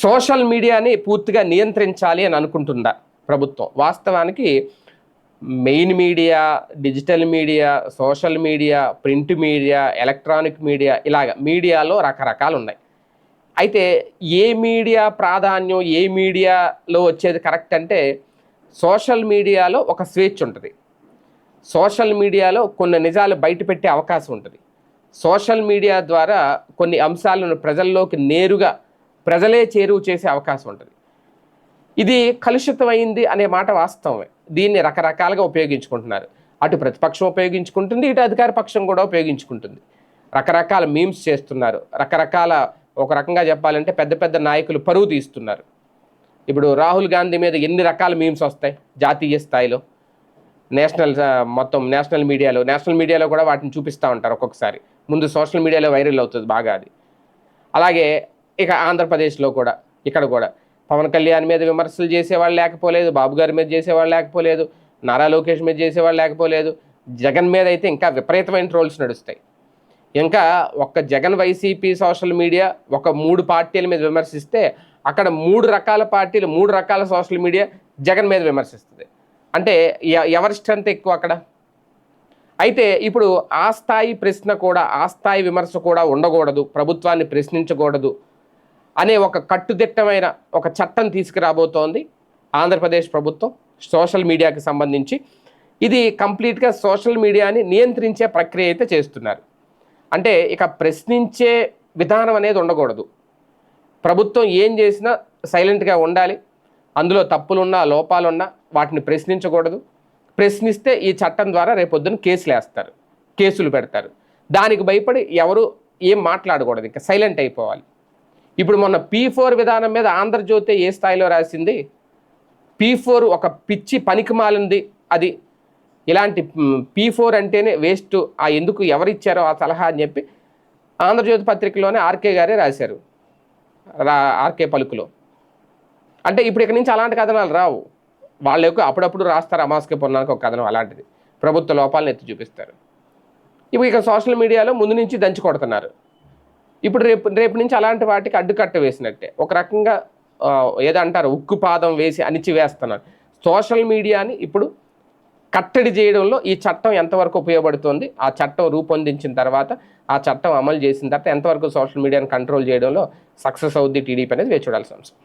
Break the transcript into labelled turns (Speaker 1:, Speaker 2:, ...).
Speaker 1: Social మీడియాని పూర్తిగా నియంత్రించాలి అని అనుకుంటుందా ప్రభుత్వం? వాస్తవానికి main media digital media social media print media electronic media ఇలాగ మీడియాలో రకరకాలు ఉన్నాయి. అయితే ఏ మీడియా ప్రాధాన్యం ఏ మీడియాలో వచ్చేది కరెక్ట్ అంటే సోషల్ మీడియాలో ఒక స్వేచ్ఛ ఉంటుంది. సోషల్ మీడియాలో కొన్ని నిజాలు బయటపెట్టే అవకాశం ఉంటుంది. సోషల్ మీడియా ద్వారా కొన్ని అంశాలను ప్రజల్లోకి నేరుగా ప్రజలే చేరువ చేసే అవకాశం ఉంటుంది. ఇది కలుషితమైంది అనే మాట వాస్తవమే. దీన్ని రకరకాలుగా ఉపయోగించుకుంటున్నారు. అటు ప్రతిపక్షం ఉపయోగించుకుంటుంది ఇటు అధికార పక్షం కూడా ఉపయోగించుకుంటుంది. రకరకాల మీమ్స్ చేస్తున్నారు. రకరకాల ఒక రకంగా చెప్పాలంటే పెద్ద పెద్ద నాయకులు పరువు తీస్తున్నారు. ఇప్పుడు రాహుల్ గాంధీ మీద ఎన్ని రకాల మీమ్స్ వస్తాయి? జాతీయ స్థాయిలో. నేషనల్ మొత్తం నేషనల్ మీడియాలో. నేషనల్ మీడియాలో కూడా వాటిని చూపిస్తూ ఉంటారు ఒక్కొక్కసారి. ముందు సోషల్ మీడియాలో వైరల్ అవుతుంది బాగా అది. అలాగే ఇక ఆంధ్రప్రదేశ్లో కూడా ఇక్కడ కూడా. పవన్ కళ్యాణ్ మీద విమర్శలు చేసేవాళ్ళు లేకపోలేదు బాబు గారి మీద చేసేవాళ్ళు లేకపోలేదు నారా లోకేష్ మీద చేసేవాళ్ళు లేకపోలేదు జగన్ మీద అయితే ఇంకా విపరీతమైన ట్రోల్స్ నడుస్తాయి. ఇంకా ఒక్క జగన్ వైసీపీ సోషల్ మీడియా ఒక మూడు పార్టీల మీద విమర్శిస్తే అక్కడ మూడు రకాల పార్టీలు మూడు రకాల సోషల్ మీడియా జగన్ మీద విమర్శిస్తుంది. అంటే ఎ- ఎవరి స్ట్రెంత్ ఎక్కువ అక్కడ? అయితే ఇప్పుడు ఆ స్థాయి ప్రశ్న కూడా ఆ స్థాయి విమర్శ కూడా ఉండకూడదు ప్రభుత్వాన్ని ప్రశ్నించకూడదు. అనే ఒక కట్టుదిట్టమైన ఒక చట్టం తీసుకురాబోతోంది ఆంధ్రప్రదేశ్ ప్రభుత్వం సోషల్ మీడియాకి సంబంధించి. ఇది కంప్లీట్గా సోషల్ మీడియాని నియంత్రించే ప్రక్రియ అయితే చేస్తున్నారు. అంటే ఇక ప్రశ్నించే విధానం అనేది ఉండకూడదు. ప్రభుత్వం ఏం చేసినా సైలెంట్గా ఉండాలి. అందులో తప్పులున్నా లోపాలున్నా వాటిని ప్రశ్నించకూడదు. ప్రశ్నిస్తే ఈ చట్టం ద్వారా రేపొద్దున కేసులు వేస్తారు కేసులు పెడతారు. దానికి భయపడి ఎవరు ఏం మాట్లాడకూడదు ఇంకా సైలెంట్ అయిపోవాలి. ఇప్పుడు మొన్న పీ ఫోర్ విధానం మీద ఆంధ్రజ్యోతి ఏ స్థాయిలో రాసింది? పీ ఫోర్ ఒక పిచ్చి పనికిమాలింది అది ఇలాంటి పీ ఫోర్ అంటేనే వేస్ట్. ఆ ఎందుకు ఎవరిచ్చారో ఆ సలహా అని చెప్పి ఆంధ్రజ్యోతి పత్రికలోనే ఆర్కే గారే రాశారు. రా ఆర్కే పలుకులో. అంటే ఇప్పుడు ఇక్కడి నుంచి అలాంటి కథనాలు రావు. వాళ్ళ యొక్క అప్పుడప్పుడు రాస్తారు అమాస్కే పొన్నానికి ఒక కథనం అలాంటిది. ప్రభుత్వ లోపాలను ఎత్తి చూపిస్తారు. ఇప్పుడు ఇక సోషల్ మీడియాలో ముందు నుంచి దంచి కొడుతున్నారు. ఇప్పుడు రేపు రేపు నుంచి అలాంటి వాటికి అడ్డుకట్ట వేసినట్టే. ఒక రకంగా ఏదంటారు ఉక్కు పాదం వేసి అణిచివేస్తున్నారు. సోషల్ మీడియాని ఇప్పుడు కట్టడి చేయడంలో ఈ చట్టం ఎంతవరకు ఉపయోగపడుతుంది ఆ చట్టం రూపొందించిన తర్వాత ఆ చట్టం అమలు చేసిన తర్వాత ఎంతవరకు సోషల్ మీడియాని కంట్రోల్ చేయడంలో సక్సెస్ అవుద్ది టీడీపీ అనేది వేచి చూడాల్సిన అంశం.